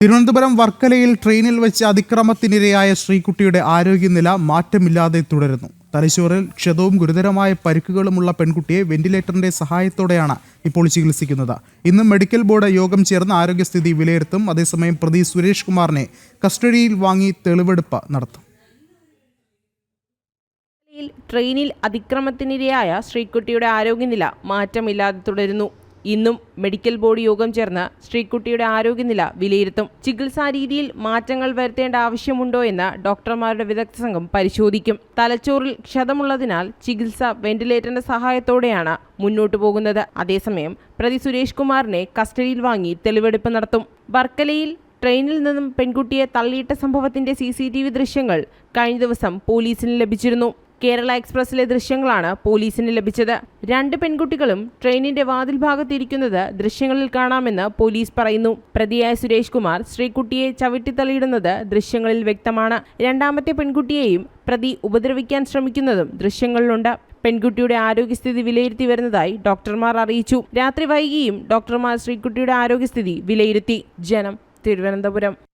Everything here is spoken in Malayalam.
തിരുവനന്തപുരം വർക്കലയിൽ ട്രെയിനിൽ വെച്ച് അതിക്രമത്തിനിരയായ ശ്രീകുട്ടിയുടെ ആരോഗ്യനില മാറ്റമില്ലാതെ തുടരുന്നു. തലശ്ശോറിൽ ക്ഷതവും ഗുരുതരമായ പരിക്കുകളുമുള്ള പെൺകുട്ടിയെ വെന്റിലേറ്ററിന്റെ സഹായത്തോടെയാണ് ഇപ്പോൾ ചികിത്സിക്കുന്നത്. ഇന്ന് മെഡിക്കൽ ബോർഡ് യോഗം ചേർന്ന് ആരോഗ്യസ്ഥിതി വിലയിരുത്തും. അതേസമയം പ്രതി സുരേഷ് കുമാറിനെ കസ്റ്റഡിയിൽ വാങ്ങി തെളിവെടുപ്പ് നടത്തും. ട്രെയിനിൽ അതിക്രമത്തിനിരയായ ശ്രീകുട്ടിയുടെ ആരോഗ്യനില മാറ്റമില്ലാതെ തുടരുന്നു. ഇന്നും മെഡിക്കൽ ബോർഡ് യോഗം ചേർന്ന് ശ്രീകുട്ടിയുടെ ആരോഗ്യനില വിലയിരുത്തും. ചികിത്സാ രീതിയിൽ മാറ്റങ്ങൾ വരുത്തേണ്ട ആവശ്യമുണ്ടോ എന്ന് ഡോക്ടർമാരുടെ വിദഗ്ധ സംഘം പരിശോധിക്കും. തലച്ചോറിൽ ക്ഷതമുള്ളതിനാൽ ചികിത്സ വെന്റിലേറ്ററിന്റെ സഹായത്തോടെയാണ് മുന്നോട്ടു പോകുന്നത്. അതേസമയം പ്രതി സുരേഷ് കുമാറിനെ കസ്റ്റഡിയിൽ വാങ്ങി തെളിവെടുപ്പ് നടത്തും. വർക്കലയിൽ ട്രെയിനിൽ നിന്നും പെൺകുട്ടിയെ തള്ളിയിട്ട സംഭവത്തിന്റെ സി ദൃശ്യങ്ങൾ കഴിഞ്ഞ ദിവസം പോലീസിന് ലഭിച്ചിരുന്നു. കേരള എക്സ്പ്രസിലെ ദൃശ്യങ്ങളാണ് പോലീസിന് ലഭിച്ചത്. രണ്ട് പെൺകുട്ടികളും ട്രെയിനിന്റെ വാതിൽ ഭാഗത്തിരിക്കുന്നത് ദൃശ്യങ്ങളിൽ കാണാമെന്ന് പോലീസ് പറയുന്നു. പ്രതിയായ സുരേഷ് കുമാർ ശ്രീകുട്ടിയെ ചവിട്ടിത്തള്ളിയിടുന്നത് ദൃശ്യങ്ങളിൽ വ്യക്തമാണ്. രണ്ടാമത്തെ പെൺകുട്ടിയെയും പ്രതി ഉപദ്രവിക്കാൻ ശ്രമിക്കുന്നതും ദൃശ്യങ്ങളിലുണ്ട്. പെൺകുട്ടിയുടെ ആരോഗ്യസ്ഥിതി വിലയിരുത്തി വരുന്നതായി ഡോക്ടർമാർ അറിയിച്ചു. രാത്രി വൈകിയും ഡോക്ടർമാർ ശ്രീകുട്ടിയുടെ ആരോഗ്യസ്ഥിതി വിലയിരുത്തി. ജനം തിരുവനന്തപുരം.